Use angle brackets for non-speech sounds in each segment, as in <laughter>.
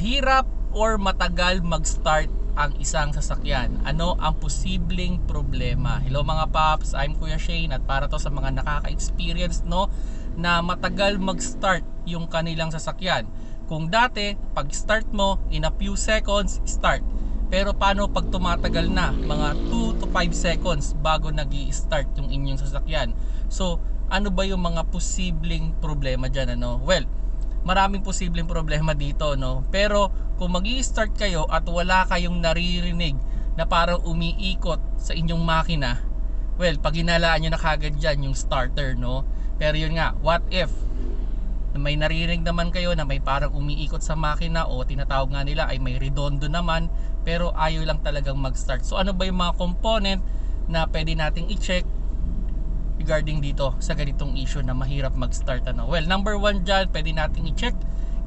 mahirap or matagal mag-start ang isang sasakyan? Ano ang posibleng problema? Hello mga paps, I'm Kuya Shane at para to sa mga nakaka-experience no na matagal mag-start yung kanilang sasakyan. Kung dati, pag start mo, in a few seconds, start. Pero paano pag tumatagal na, mga 2 to 5 seconds bago nag start yung inyong sasakyan? So, ano ba yung mga posibleng problema dyan? Ano? Well, maraming posibleng problema dito no? Pero kung mag start kayo at wala kayong naririnig na parang umiikot sa inyong makina well pag hinalaan nyo na kagad dyan yung starter no? Pero yun nga what if na may naririnig naman kayo na may parang umiikot sa makina o tinatawag nga nila ay may redondo naman pero ayaw lang talagang mag start so ano ba yung mga component na pwede nating i-check regarding dito sa ganitong issue na mahirap mag-start ano. Well, number one dyan, pwede nating i-check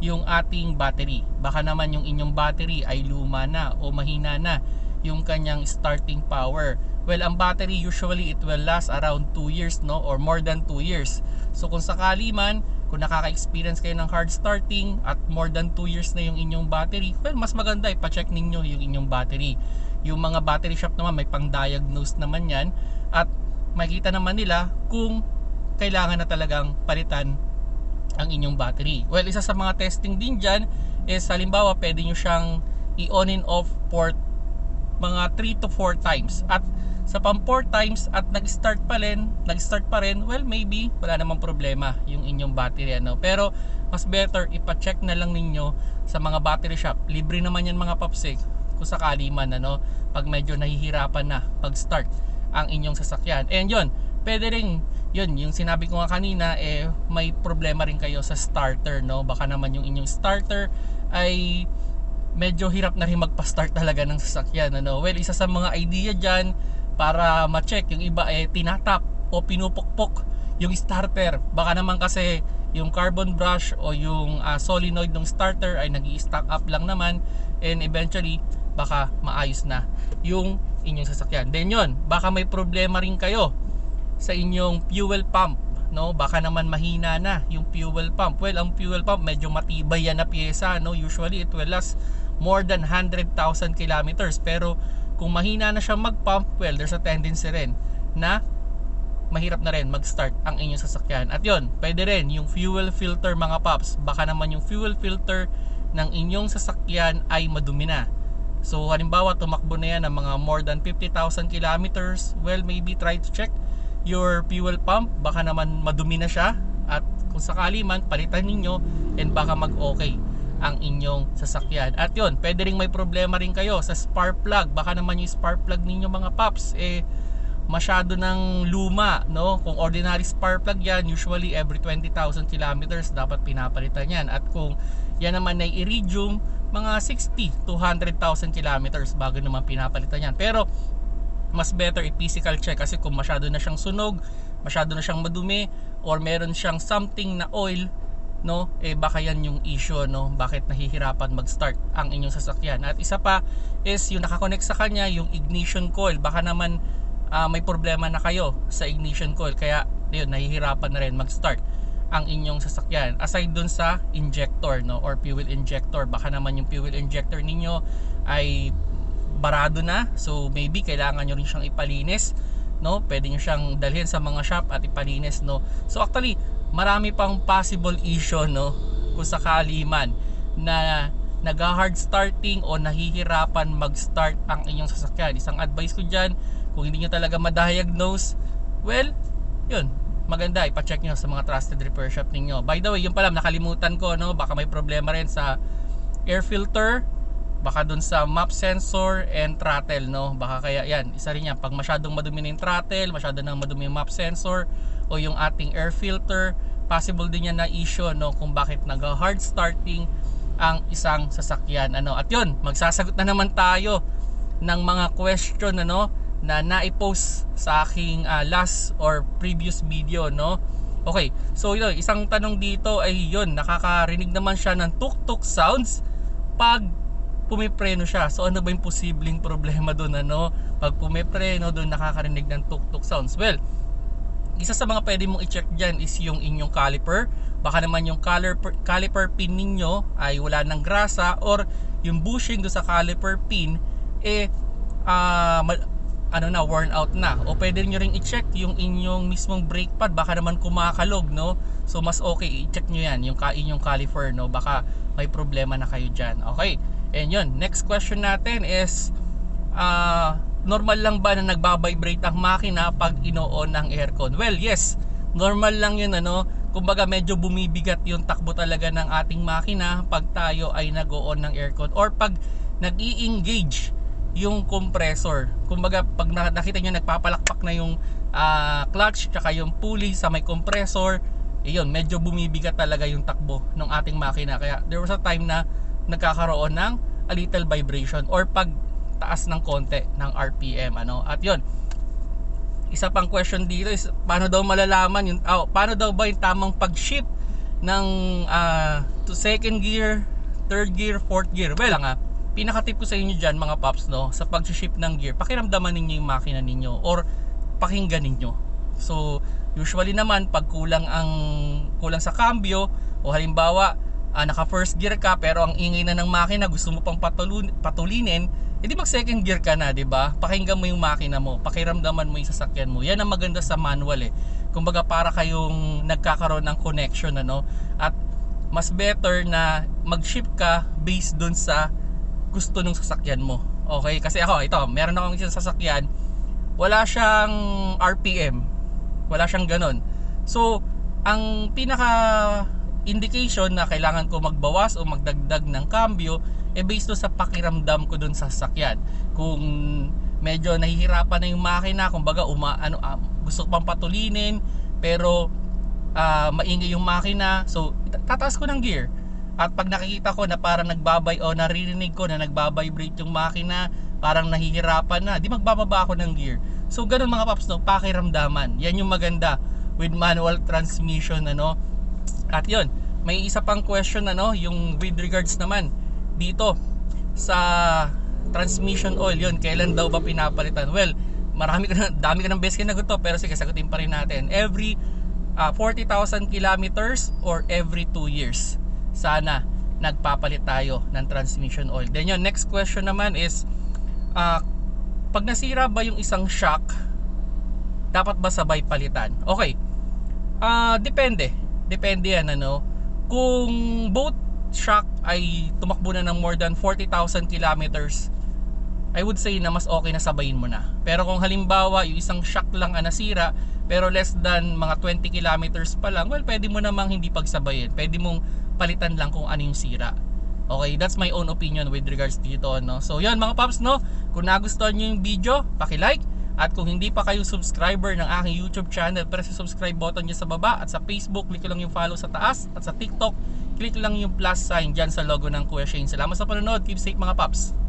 yung ating battery. Baka naman yung inyong battery ay luma na o mahina na yung kanyang starting power. Well, ang battery usually it will last around 2 years no or more than 2 years. So kung sakali man kung nakaka-experience kayo ng hard starting at more than 2 years na yung inyong battery, well, mas maganda ipa-check ninyo yung inyong battery. Yung mga battery shop naman may pang-diagnose naman yan at makikita naman nila kung kailangan na talagang palitan ang inyong battery. Well, isa sa mga testing din dyan is halimbawa pwede nyo siyang i-on and off port mga 3 to 4 times. At sa pang 4 times at nag-start pa rin, nag-start pa rin, well maybe wala namang problema yung inyong battery ano. Pero mas better ipa-check na lang ninyo sa mga battery shop. Libre naman yan mga papsik kung sakali man ano, pag medyo nahihirapan na pag-start ang inyong sasakyan. And yun, pwede rin yun, yung sinabi ko nga kanina eh may problema rin kayo sa starter, no? Baka naman yung inyong starter ay medyo hirap na rin magpa-start <laughs> talaga ng sasakyan, ano? Well, isa sa mga idea diyan para ma-check yung iba eh tinatap o pinupukpok yung starter. Baka naman kasi yung carbon brush o yung uh, solenoid ng starter ay nag stack up lang naman and eventually baka maayos na yung inyong sasakyan. Then yon, baka may problema rin kayo sa inyong fuel pump, no? Baka naman mahina na yung fuel pump. Well, ang fuel pump medyo matibay yan na piyesa, no? Usually it will last more than 100,000 kilometers. Pero kung mahina na siya mag-pump, well, there's a tendency rin na mahirap na rin mag-start ang inyong sasakyan. At yon, pwede rin yung fuel filter mga paps. Baka naman yung fuel filter ng inyong sasakyan ay madumi na So halimbawa tumakbo na yan ng mga more than 50,000 kilometers, well maybe try to check your fuel pump, baka naman madumi na siya at kung sakali man palitan ninyo and baka mag-okay ang inyong sasakyan. At yon, pwede ring may problema rin kayo sa spark plug. Baka naman yung spark plug ninyo mga paps eh masyado ng luma, no? Kung ordinary spark plug yan, usually every 20,000 kilometers dapat pinapalitan yan. At kung yan naman ay iridium, mga 60 to 100,000 kilometers bago naman pinapalitan yan. Pero mas better i-physical check kasi kung masyado na siyang sunog, masyado na siyang madumi or meron siyang something na oil no eh baka yan yung issue no bakit nahihirapan mag-start ang inyong sasakyan. At isa pa is yung nakakonect sa kanya yung ignition coil. Baka naman uh, may problema na kayo sa ignition coil. Kaya yun nahihirapan na rin mag-start ang inyong sasakyan. Aside dun sa injector no? Or fuel injector. Baka naman yung fuel injector ninyo ay barado na. So maybe kailangan nyo rin siyang ipalinis no? Pwede nyo siyang dalhin sa mga shop at ipalinis no? So actually marami pang possible issue no? Kung sakali man na nag-hard starting o nahihirapan mag-start ang inyong sasakyan. Isang advice ko dyan kung hindi nyo talaga ma-diagnose well yun maganda ipa-check nyo sa mga trusted repair shop ninyo. By the way yung pala nakalimutan ko no? Baka may problema rin sa air filter baka dun sa map sensor and throttle no? Baka kaya yan isa rin yan. Pag masyadong madumi na throttle masyado nang madumi yung map sensor o yung ating air filter possible din yan na issue no? Kung bakit nag hard starting ang isang sasakyan ano? At yun magsasagot na naman tayo ng mga question ano na na-post sa aking uh, last or previous video no? Okay so yun isang tanong dito ay yun nakakarinig naman siya ng tuk-tuk sounds pag pumipreno siya. So ano ba yung posibleng problema doon ano? Pag pumipreno doon nakakarinig ng tuk-tuk sounds. Well isa sa mga pwede mong i-check dyan is yung inyong caliper. Baka naman yung caliper, caliper pin ninyo ay wala ng grasa or yung bushing do sa caliper pin eh mal- ano na worn out na. O pwede niyo ring i-check yung inyong mismong brake pad. Baka naman kumakalog no? So mas okay i-check niyo yan yung inyong caliper no? Baka may problema na kayo diyan okay and yun next question natin is ah normal lang ba na nagbabibrate ang makina pag ino-on ang aircon? Well yes normal lang yun ano? Kumbaga medyo bumibigat yung takbo talaga ng ating makina pag tayo ay nag-on ng aircon or pag nag-i-engage yung compressor. Kumbaga pag na- nakita nyo nagpapalakpak na yung ah, clutch tsaka yung pulley sa may compressor, iyon medyo bumibigat talaga yung takbo ng ating makina. Kaya there was a time na nagkakaroon ng a little vibration or pag taas ng konti ng RPM ano. At yon isa pang question dito is paano daw malalaman yung oh, paano daw ba yung tamang pag-shift ng ah, to second gear, third gear, fourth gear. Well, nga, pinaka-tip ko sa inyo diyan mga paps no, sa pag-shift ng gear, pakiramdaman ninyo yung makina ninyo or pakinggan ninyo. So, usually naman pag kulang ang kulang sa cambio o halimbawa ah, naka first gear ka pero ang ingay na ng makina gusto mo pang patulun, patulinin hindi mag second gear ka na, 'di ba? Pakinggan mo yung makina mo, pakiramdaman mo yung sasakyan mo. Yan ang maganda sa manual eh. Kumbaga para kayong nagkakaroon ng connection ano at mas better na mag-shift ka based dun sa gusto ng sasakyan mo. Okay? Kasi ako, ito, meron akong isang sasakyan, wala siyang RPM. Wala siyang ganon. So, ang pinaka indication na kailangan ko magbawas o magdagdag ng cambio eh based sa pakiramdam ko doon sa sasakyan. Kung medyo nahihirapan na yung makina, kumbaga uma, ano, ah, gusto pang patulinin, pero ah, maingay yung makina, so tataas ko ng gear. At pag nakikita ko na parang nagbabay o naririnig ko na nagbabibrate yung makina, parang nahihirapan na, di magbababa ako ng gear. So ganun mga paps no, pakiramdaman. Yan yung maganda with manual transmission ano. At yun, may isa pang question ano, yung with regards naman dito sa transmission oil yun, kailan daw ba pinapalitan? Well, marami ka na, <laughs> dami ka ng beses kinagot to, pero sige, sagutin pa rin natin. Every ah, 40,000 kilometers or every 2 years. Sana nagpapalit tayo ng transmission oil. Then yun, next question naman is ah, pag nasira ba yung isang shock, dapat ba sabay palitan? Okay. Ah, depende. Depende yan ano. Kung both shock ay tumakbo na ng more than 40,000 kilometers, I would say na mas okay na sabayin mo na. Pero kung halimbawa yung isang shock lang ang nasira, pero less than mga 20 kilometers pa lang, well, pwede mo namang hindi pagsabayin. Pwede mong palitan lang kung ano yung sira. Okay, that's my own opinion with regards dito, no? So, yan mga paps, no? Kung nagustuhan nyo yung video, paki-like. At kung hindi pa kayo subscriber ng aking YouTube channel, press yung subscribe button nyo sa baba. At sa Facebook, click lang yung follow sa taas. At sa TikTok, click lang yung plus sign dyan sa logo ng Kuya Shane. Salamat sa panonood. Keep safe mga paps.